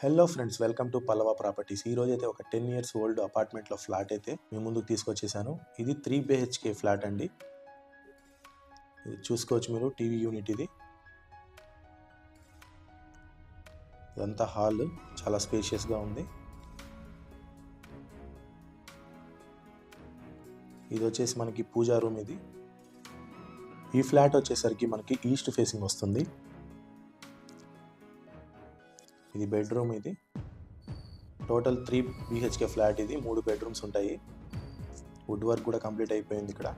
Hello friends welcome to Pallava properties ఈ రోజు అయితే ఒక టెన్ ఇయర్స్ ఓల్డ్ అపార్ట్మెంట్లో ఫ్లాట్ అయితే మీ ముందుకు తీసుకొచ్చేసాను. ఇది త్రీ బిహెచ్కే ఫ్లాట్ అండి. ఇది చూసుకోవచ్చు మీరు టీవీ యూనిట్ ఇది. ఇదంతా హాల్ చాలా స్పేషియస్గా ఉంది. ఇది వచ్చేసి మనకి పూజా రూమ్ ఇది. ఈ ఫ్లాట్ వచ్చేసరికి మనకి ఈస్ట్ ఫేసింగ్ వస్తుంది. ఇది బెడ్రూమ్ ఇది. టోటల్ త్రీ బిహెచ్కే ఫ్లాట్ ఇది మూడు బెడ్రూమ్స్ ఉంటాయి. వుడ్ వర్క్ కూడా కంప్లీట్ అయిపోయింది ఇక్కడ.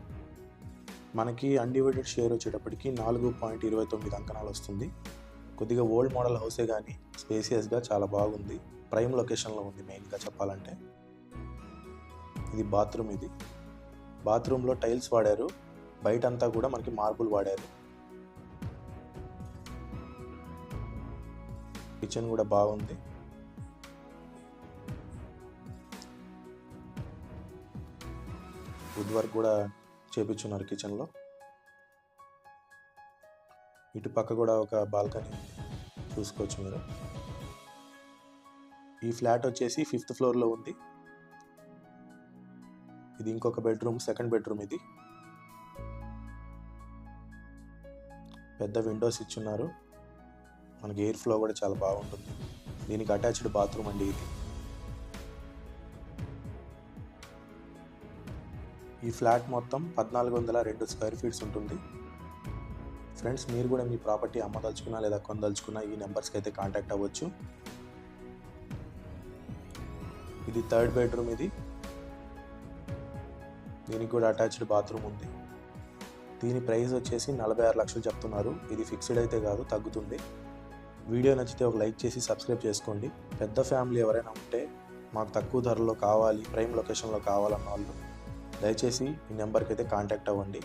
మనకి అన్డివైడెడ్ షేర్ వచ్చేటప్పటికి నాలుగు పాయింట్ ఇరవై తొమ్మిది అంకణాలు వస్తుంది. కొద్దిగా ఓల్డ్ మోడల్ హౌసే కానీ స్పేసియస్గా చాలా బాగుంది. ప్రైమ్ లొకేషన్లో ఉంది మెయిన్గా చెప్పాలంటే. ఇది బాత్రూమ్ ఇది. బాత్రూంలో టైల్స్ వాడారు. బయట అంతా కూడా మనకి మార్బుల్ వాడారు. కిచెన్ కూడా బాగుంది. వుడ్ వర్క్ కూడా చేపించున్నారు కిచెన్లో. ఇటు పక్క కూడా ఒక బాల్కనీ చూసుకోవచ్చు మీరు. ఈ ఫ్లాట్ వచ్చేసి ఫిఫ్త్ ఫ్లోర్లో ఉంది. ఇది ఇంకొక బెడ్రూమ్ సెకండ్ బెడ్రూమ్ ఇది. పెద్ద విండోస్ ఇచ్చున్నారు. మనకి ఎయిర్ ఫ్లో కూడా చాలా బాగుంటుంది. దీనికి అటాచ్డ్ బాత్రూమ్ అండి ఇది. ఈ ఫ్లాట్ మొత్తం పద్నాలుగు వందల రెండు స్క్వేర్ ఫీట్స్ ఉంటుంది. ఫ్రెండ్స్ మీరు కూడా మీ ప్రాపర్టీ అమ్మదలుచుకున్నా లేదా కొనదలుచుకున్నా ఈ నెంబర్స్కి అయితే కాంటాక్ట్ అవ్వచ్చు. ఇది థర్డ్ బెడ్రూమ్ ఇది. దీనికి కూడా అటాచ్డ్ బాత్రూమ్ ఉంది. దీని ప్రైస్ వచ్చేసి నలభై ఆరు లక్షలు చెప్తున్నారు. ఇది ఫిక్స్డ్ అయితే కాదు తగ్గుతుంది. వీడియో నచ్చితే ఒక లైక్ చేసి సబ్స్క్రైబ్ చేసుకోండి. పెద్ద ఫ్యామిలీ ఎవరైనా ఉంటే మాకు తక్కువ ధరలో కావాలి ప్రైమ్ లొకేషన్లో కావాలన్న వాళ్ళు దయచేసి ఈ నెంబర్కి అయితే కాంటాక్ట్ అవ్వండి.